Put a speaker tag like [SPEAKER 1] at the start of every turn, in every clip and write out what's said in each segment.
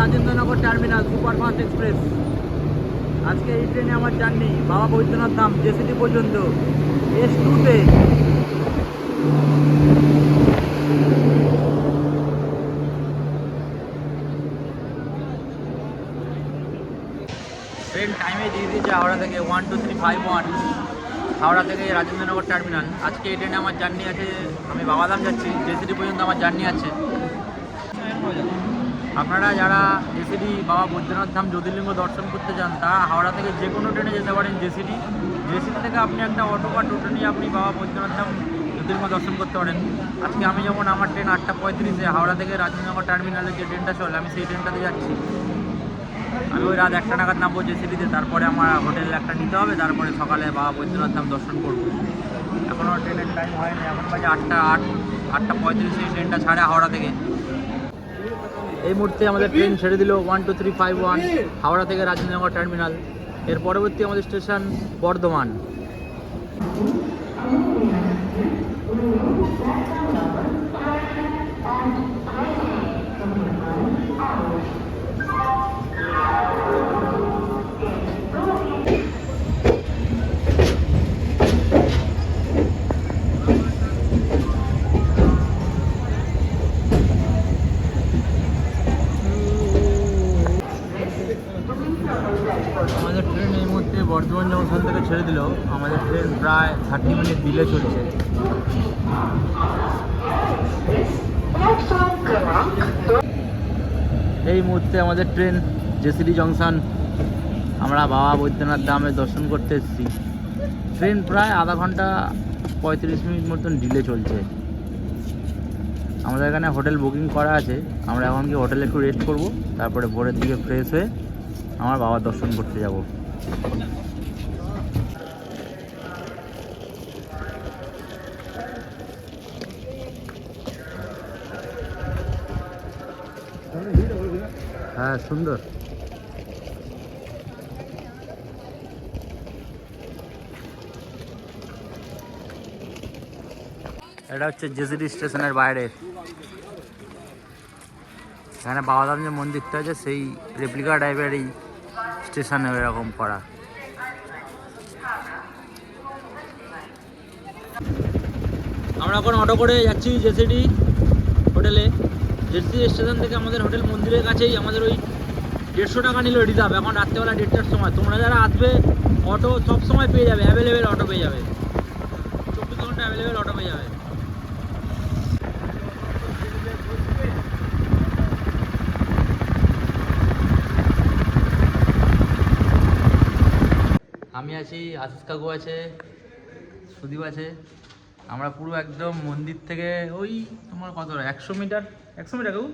[SPEAKER 1] Rajendranagar terminal superfast express. আজকে এই ট্রেনে আমার জার্নি, বাবা বৈদ্যনাথ ধাম জেসিটি পর্যন্ত। এস টুতে ট্রেন টাইমে দিয়ে দিয়েছে হাওড়া থেকে one two three five one Howrah থেকে রাজেন্দ্রনগর টার্মিনাল। আজকে এই ট্রেনে আমার জার্নি আছে, আমি বাবাধাম যাচ্ছি জেসিডি পর্যন্ত আমার জার্নি আছে। আপনারা যারা জেসিডি বাবা বৈদ্যনাথ ধাম জ্যোতির্লিঙ্গ দর্শন করতে চান তারা হাওড়া থেকে যে কোনো ট্রেনে যেতে পারেন জেসিডি। জেসিডি থেকে আপনি একটা অটো বা টোটো নিয়ে আপনি বাবা বৈদ্যনাথ ধাম জ্যোতির্লিঙ্গ দর্শন করতে পারেন। আজকে আমি যখন আমার ট্রেন আটটা পঁয়ত্রিশে, হাওড়া থেকে রাজেন্দ্রনগর টার্মিনালে যে ট্রেনটা চলে, আমি সেই ট্রেনটাতে যাচ্ছি। আমি ওই রাত একটা নাগাদ নামবো জেসিডিতে, তারপরে আমার হোটেল একটা নিতে হবে, তারপরে সকালে বাবা বৈদ্যনাথ ধাম দর্শন করব। এখনও ট্রেনের টাইম হয়নি, এখন বাজে আটটা আট, আটটা পঁয়ত্রিশে ট্রেনটা ছাড়ে হাওড়া থেকে। এই মুহূর্তে আমাদের ট্রেন ছেড়ে দিল one two three five one Howrah থেকে রাজেন্দ্রনগর টার্মিনাল এর পরবর্তী আমাদের স্টেশন বর্ধমান। চলছে। এই মুহূর্তে আমাদের ট্রেন জেসিডি জংশন। আমরা বাবা বৈদ্যনাথ ধামে দর্শন করতে এসেছি। ট্রেন প্রায় আধা ঘণ্টা পঁয়ত্রিশ মিনিট মতন ডিলে চলছে। আমাদের এখানে হোটেল বুকিং করা আছে। আমরা এখন কি হোটেলে একটু রেস্ট করব, তারপরে ভোরের দিকে ফ্রেশ হয়ে আমার বাবার দর্শন করতে যাব। হ্যাঁ সুন্দর। এটা হচ্ছে জেসিডি স্টেশনের বাইরে। এখানে বাবাধাম যে মন্দিরটা আছে, সেই রেপ্লিকা টাইপের এই স্টেশনে এরকম করা। আমরা এখন অটো করে যাচ্ছি জেসিডি হোটেলে। জেসিডি স্টেশন থেকে আমাদের হোটেল মন্দিরের কাছেই আমাদের ওই দেড়শো টাকা নিল রিজার্ভ। এখন রাত্রেবেলা দেড়টার সময়। তোমরা যারা আসবে, অটো সব সময় পেয়ে যাবে। অ্যাভেলেবেল অটো পেয়ে যাবে। চব্বিশ ঘণ্টা অ্যাভেলেবেল অটো পেয়ে যাবে। আমি আছি, আশিস কাকু আছে, সুদীপ আছে। আমরা পুরো একদম মন্দির থেকে ওই তোমার কত একশো মিটার? একশো মিটার কেউ?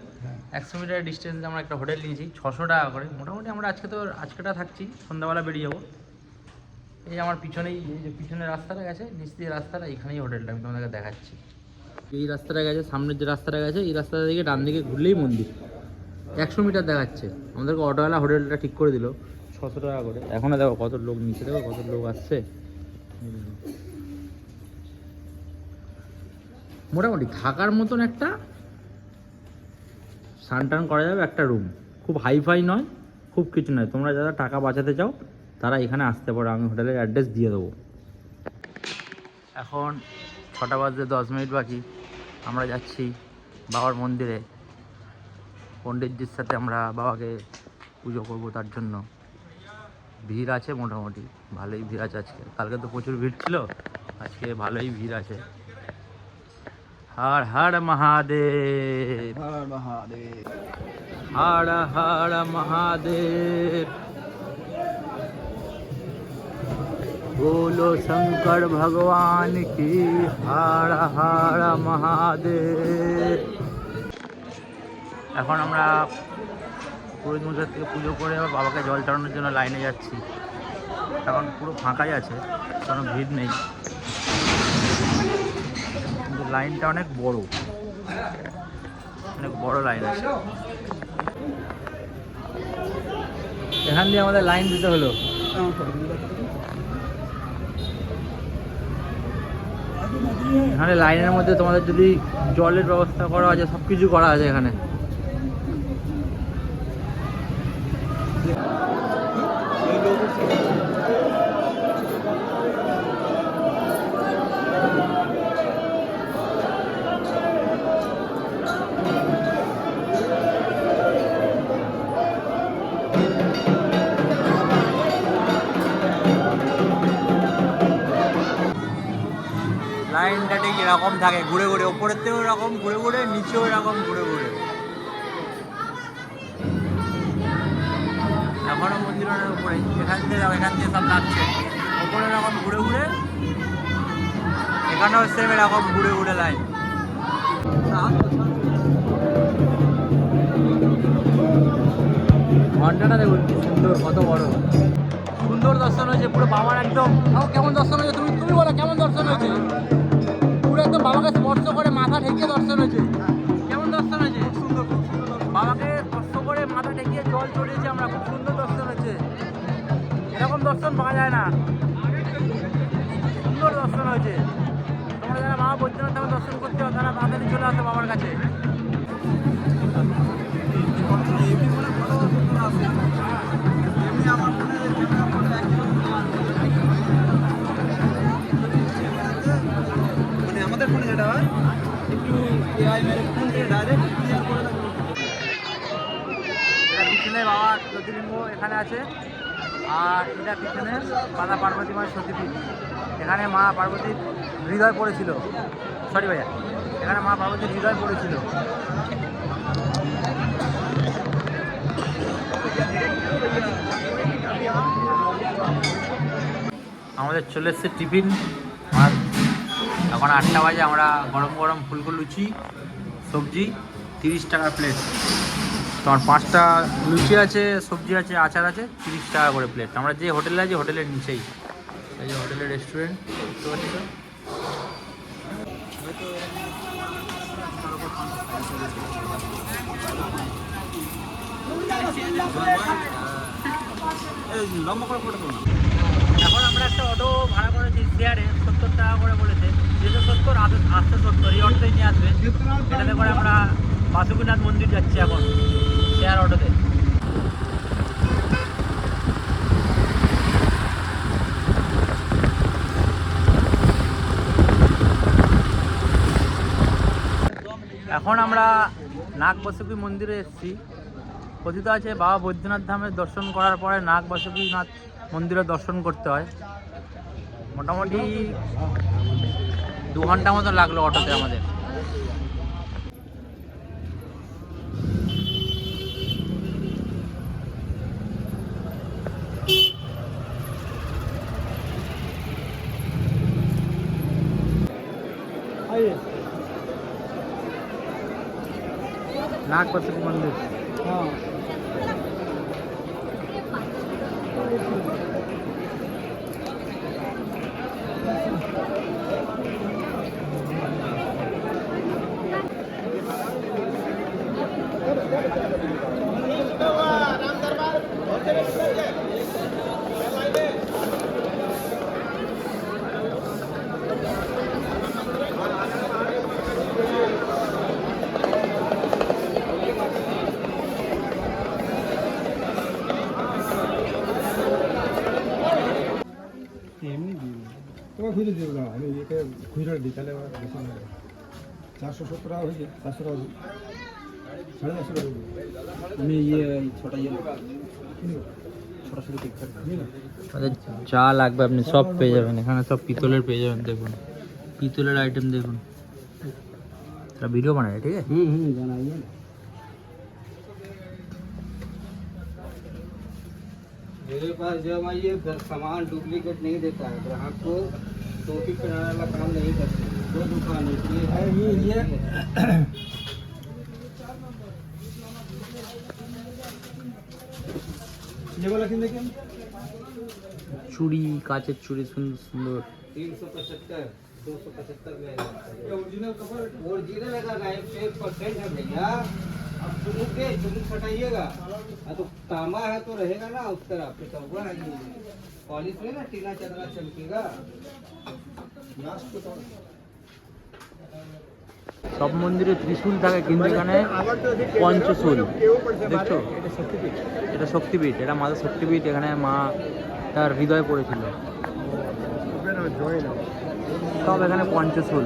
[SPEAKER 1] একশো মিটার ডিস্টেন্সে আমরা একটা হোটেল নিয়েছি ছশো টাকা করে। মোটামুটি আমরা আজকে তো আজকেটা থাকছি সন্ধ্যাবেলা বেরিয়ে যাব। এই আমার পিছনেই এই যে পিছনের রাস্তাটা গেছে নিচ দিয়ে রাস্তাটা এখানেই হোটেলটা আমি তোমাদেরকে দেখাচ্ছি। এই রাস্তাটা গেছে সামনের যে রাস্তাটা গেছে এই রাস্তাটা দিকে ডান দিকে ঘুরলেই মন্দির। একশো মিটার দেখাচ্ছে। আমাদেরকে অটোওয়ালা হোটেলটা ঠিক করে দিল। ছশো টাকা করে। এখনও দেখো কত লোক নিচে দেখো কত লোক আসছে। মোটামুটি থাকার মতন একটা স্নান টান করা যাবে, একটা রুম খুব হাইফাই নয়, খুব কিছু নয়। তোমরা যারা টাকা বাঁচাতে চাও, তারা এখানে আসতে পারো। আমি হোটেলের অ্যাড্রেস দিয়ে দেবো। এখন ছটা বাজতে দশ মিনিট বাকি। আমরা যাচ্ছি বাবার মন্দিরে। পণ্ডিতজির সাথে আমরা বাবাকে পুজো করব তার জন্য। ভিড় আছে মোটামুটি। ভালোই ভিড় আছে আজকে। কালকে তো প্রচুর ভিড় ছিল। আজকে ভালোই ভিড় আছে। হর হর মহাদেব হর হর মহাদেব बोलो शंकर भगवान की हर हर মহাদেব এখন আমরা পুরোহিত মশাই থেকে পুজো করে আবার বাবাকে জল চড়ানোর জন্য লাইনে যাচ্ছি এখন পুরো ফাঁকাই আছে কোনো ভিড় নেই কিন্তু লাইনটা অনেক বড়। অনেক বড় লাইন আছে। এখান দিয়ে আমাদের লাইন দিতে হলো। এখানে লাইনের মধ্যে তোমাদের যদি জলের ব্যবস্থা করা আছে সব কিছু করা আছে এখানে। এরকম থাকে, ঘুরে ঘুরে। ওপরের থেকেও এরকম ঘুরে ঘুরে, নিচেও এরকম ঘুরে ঘুরে। এখনও মন্দিরের উপরে, এখান থেকে এখান থেকে সব লাগছে ওপরে এরকম ঘুরে ঘুরে, এখানেও সেম এরকম ঘুরে ঘুরে লাইন ঘন্টাটা দেখুন সুন্দর, কত বড়। সুন্দর দর্শন হয়েছে, পুরো বাবার একদম। কেমন দর্শন হয়েছে তুমি তুমি বলো, কেমন দর্শন হয়েছে? বাবাকে স্পর্শ করে মাথা ঠেকিয়ে দর্শন হয়েছে। কেমন দর্শন হয়েছে? সুন্দর বাবাকে স্পর্শ করে মাথা ঠেকিয়ে জল চড়িয়েছে আমরা খুব সুন্দর দর্শন হয়েছে। এরকম দর্শন পাওয়া যায় না। সুন্দর দর্শন হয়েছে। তোমরা যারা বাবা বৈদ্যনাথ ধামে দর্শন করতে হবে তারা তাড়াতাড়ি চলে আসো বাবার কাছে।
[SPEAKER 2] মানে
[SPEAKER 1] এখানে আছে। আর এটা পিছনে মাতা পার্বতী মায়ের সতীপীঠ। এখানে মা পার্বতীর হৃদয় পড়েছিল। সরি ভাইয়া। এখানে মা পার্বতীর হৃদয় পড়েছিল। আমাদের চলে এসছে টিফিন। আর এখন আটটা বাজে, আমরা গরম গরম ফুলকো লুচি, সবজি, তিরিশ টাকা প্লেট তোমার পাঁচটা লুচি আছে, সবজি আছে, আচার আছে, তিরিশ টাকা করে প্লেট আমরা যে হোটেলে আছি, হোটেলের নিচেই। এই যে হোটেলের রেস্টুরেন্ট বুঝতে এখন আমরা একটা অটো ভাড়া করেছি শেয়ারে সত্তর টাকা করে বলেছে। যেটা সত্তর আস্তে সত্তর, এই অটোতেই নিয়ে আসবে। এটাতে করে আমরা বাসুকিনাথ মন্দির যাচ্ছি এখন। এখন আমরা নাগ নাগবাসুকি মন্দিরে এসেছি। কথিত আছে, বাবা বৈদ্যনাথ ধামের দর্শন করার পরে নাগ নাগবাসুকিনাথ মন্দিরে দর্শন করতে হয়। মোটামুটি দু ঘণ্টা মতো লাগল অটোতে আমাদের। নাগবাসুকি মন্দির
[SPEAKER 2] হ্যাঁ এমনি ঘুরে দেব না আমি একে ঘুরে দিই তাহলে আমার বেশি না চারশো সত্তর টাকা হয়েছে পাঁচশো টাকা সাড়ে পাঁচশো টাকা আমি ইয়ে ছটা ইয়ে
[SPEAKER 1] যা লাগবে আপনি সব পেয়ে যাবেন এখানে সব পিতলের পেয়ে যাবেন দেখুন পিতলের আইটেম দেখুন তারা ভিডিও বানায় ঠিক আছে
[SPEAKER 2] হুম হুম জানাইবেন मेरे पास जो है ये सामान डुप्लीकेट नहीं देता है ग्राहक को टोपी पहनाने वाला काम नहीं करते दो दुकान है ये ये। ये वाला किन
[SPEAKER 1] चूड़ी काचे चूड़ी सुंदर सुंदर।
[SPEAKER 2] तीन सौ पचहत्तर दो सौ पचहत्तर में ओरिजिनल कपड़ा? ओरिजिनल परसेंट है भैया। अब चुमुक के चुमुक हटाइएगा हाँ तो तांबा है तो रहेगा ना उस तरह पे तो हुआ है ये पॉलिश में ना टीना चदरा चमकेगा
[SPEAKER 1] সব মন্দিরে ত্রিশূল থাকে কিন্তু এখানে পঞ্চশূল দেখছো এটা শক্তিপীঠ এটা মাতা শক্তিপীঠ এখানে মা তার হৃদয় পড়েছিল সব এখানে পঞ্চশূল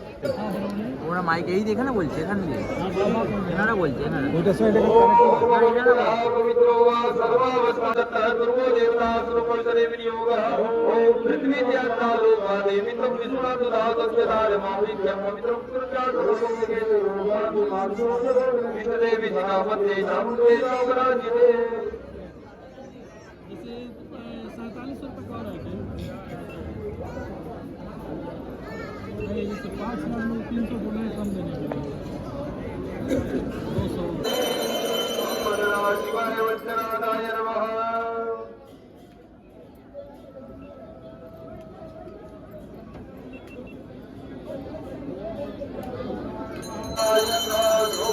[SPEAKER 1] ওরা মাইক এই দেখে না বলছে এখান দিয়ে এনারা বলছে এনারা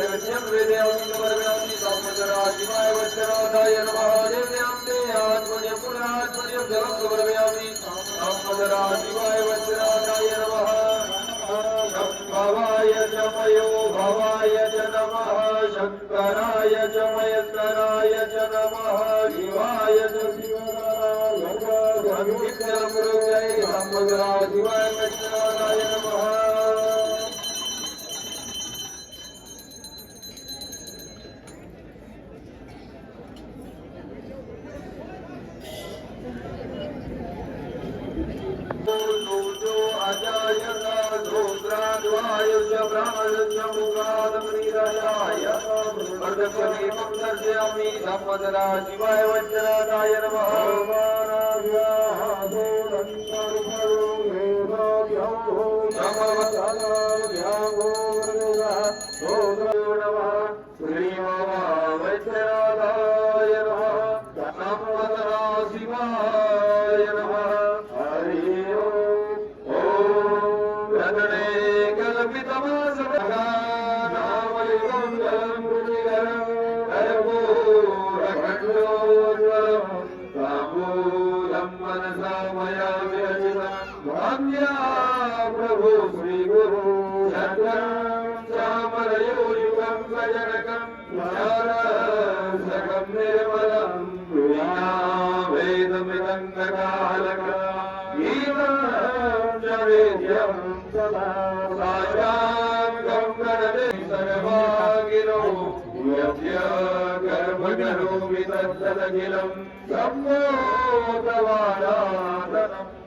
[SPEAKER 3] देव्यं वेद्यां सम्पदरा शिवाय वज्रनाथाय नमः देव्यां ते आत्मन्यं पुनरात्मन्यं जलं समर्पयामि शिवाय नमः भवाय च मयो भवाय च नमः शङ्कराय च मयस्कराय च नमः शिवाय च शिवराय शिवाय वज्रनाथाय तर्जयामि धम्मजराजिवाय वज्रदाय नमः नमः إنك على إذا شريت يمتنا ساجان كمكر سنباقرو ويتيا كربجرو بتتلجلم سمو توانا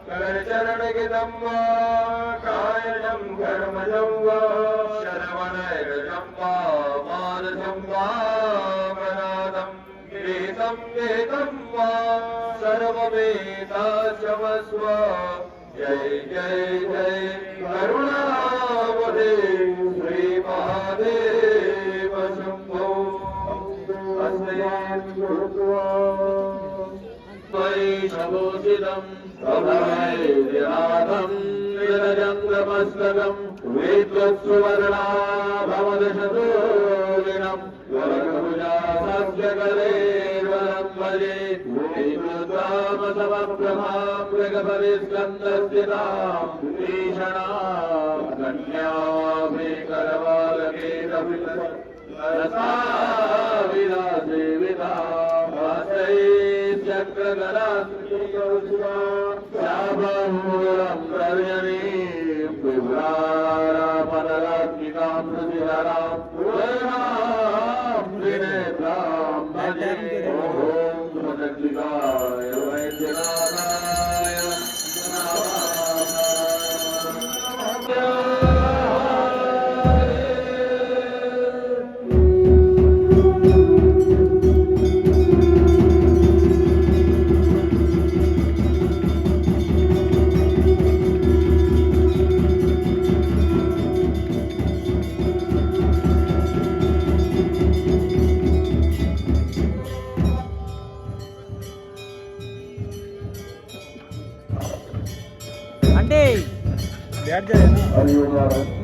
[SPEAKER 3] கரச்சரணிகிதம்மா காயனம் கர்மஜம் வா சரவணயஜம்பா மானஜம் வா மனாதம் வேதம் வேதம் வா वा सर्वमेताशमस्व जय जय जय करुणावधे श्रीमहादेव शम्भो त्वयि शबोषितम् प्रभवैर्यनाथम् निरजन्द्रमस्तकम् वेद्वत्सुवर्णा
[SPEAKER 4] परिस्कन्दस्थिता भीषणा कन्याभे करवालकेरसा विना सेविता भासये चक्रधरा श्रीयोषिता ಎರಡು ಜನ